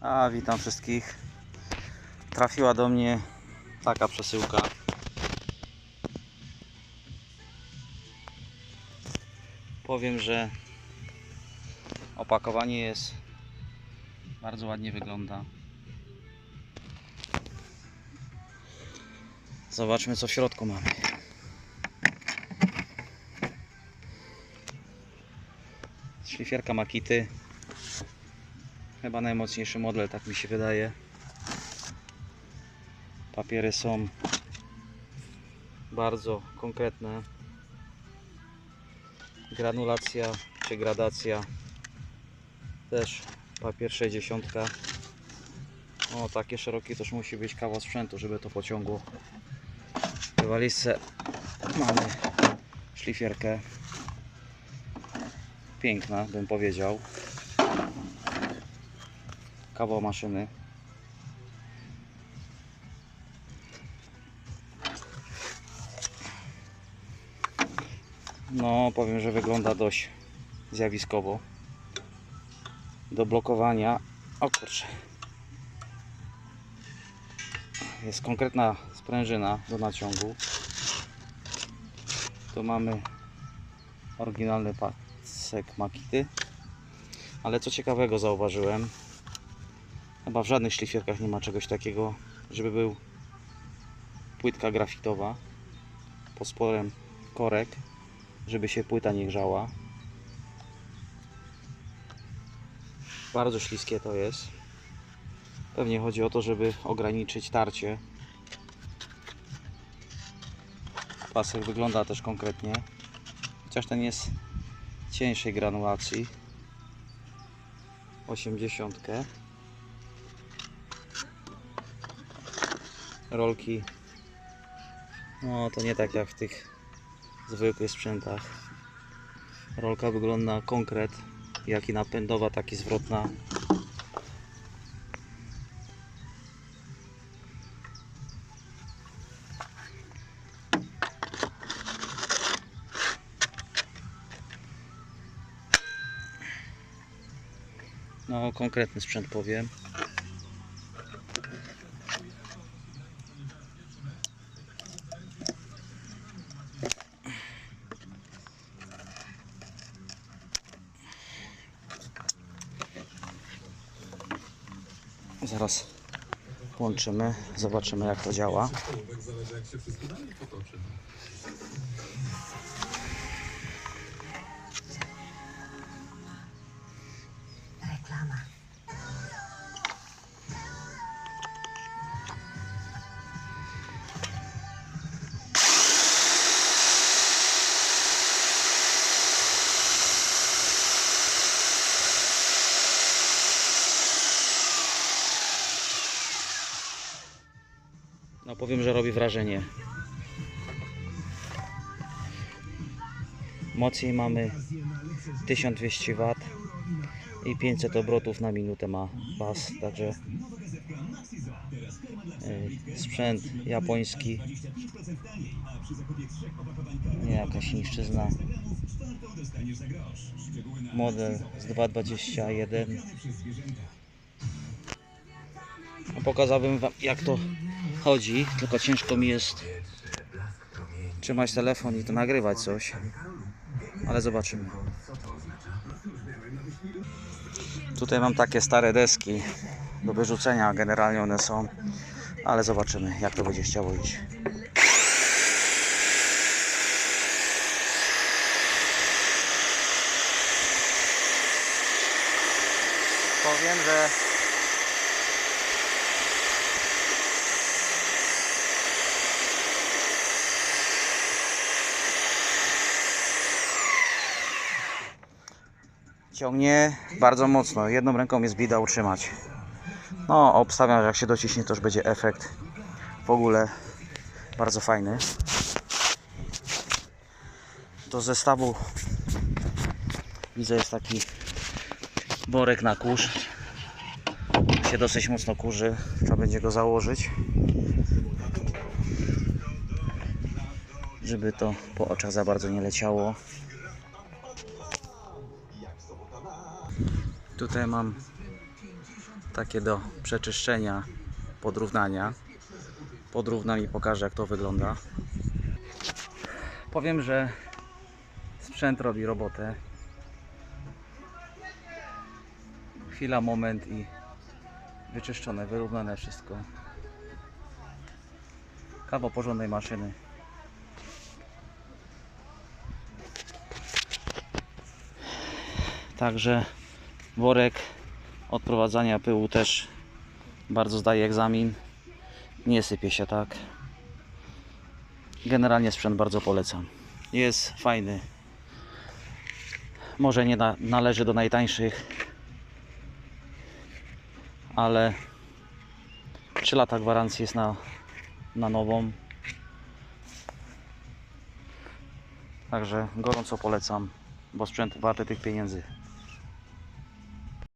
A, witam wszystkich. Trafiła do mnie taka przesyłka. Powiem, że opakowanie jest bardzo ładnie wygląda. Zobaczmy co w środku mamy. Szlifierka Makity. Chyba najmocniejszy model, tak mi się wydaje. Papiery są bardzo konkretne. Granulacja czy gradacja też papier 60. O, takie szerokie też musi być kawał sprzętu, żeby to pociągło. W walizce mamy szlifierkę. Piękna, bym powiedział. Kawał maszyny. No, powiem, że wygląda dość zjawiskowo. Do blokowania. O kurczę. Jest konkretna sprężyna do naciągu. Tu mamy oryginalny pasek Makity. Ale co ciekawego zauważyłem, chyba w żadnych szlifierkach nie ma czegoś takiego, żeby był płytka grafitowa pod sporem korek, żeby się płyta nie grzała. Bardzo śliskie to jest. Pewnie chodzi o to, żeby ograniczyć tarcie. Pasek wygląda też konkretnie. Chociaż ten jest cieńszej granulacji. 80. Rolki. No to nie tak jak w tych zwykłych sprzętach. Rolka wygląda na konkret, jak i napędowa, tak i zwrotna. No, konkretny sprzęt powiem. Zaraz włączymy, zobaczymy jak to działa. Powiem, że robi wrażenie. Mocniej mamy 1200 W i 500 obrotów na minutę ma pas, także e, sprzęt japoński. Nie jakaś niszczyzna. Model z 221 No, pokazałbym wam jak to chodzi, tylko ciężko mi jest trzymać telefon i to nagrywać coś. Ale zobaczymy. Tutaj mam takie stare deski do wyrzucenia, generalnie one są, ale zobaczymy jak to będzie chciało iść. Powiem, że ciągnie bardzo mocno. Jedną ręką jest bida utrzymać. No, obstawiam, że jak się dociśnie, to już będzie efekt w ogóle bardzo fajny. Do zestawu widzę jest taki worek na kurz. Się dosyć mocno kurzy. Trzeba będzie go założyć. Żeby to po oczach za bardzo nie leciało. Tutaj mam takie do przeczyszczenia, podrównania. Podrównam i pokażę jak to wygląda. Powiem, że sprzęt robi robotę. Chwila, moment i wyczyszczone, wyrównane wszystko. Kawał porządnej maszyny. Także worek odprowadzania pyłu też bardzo zdaje egzamin. Nie sypie się tak. Generalnie sprzęt bardzo polecam. Jest fajny. Może nie na, należy do najtańszych, ale 3 lata gwarancji jest na, na nową. Także gorąco polecam, bo sprzęt warty tych pieniędzy.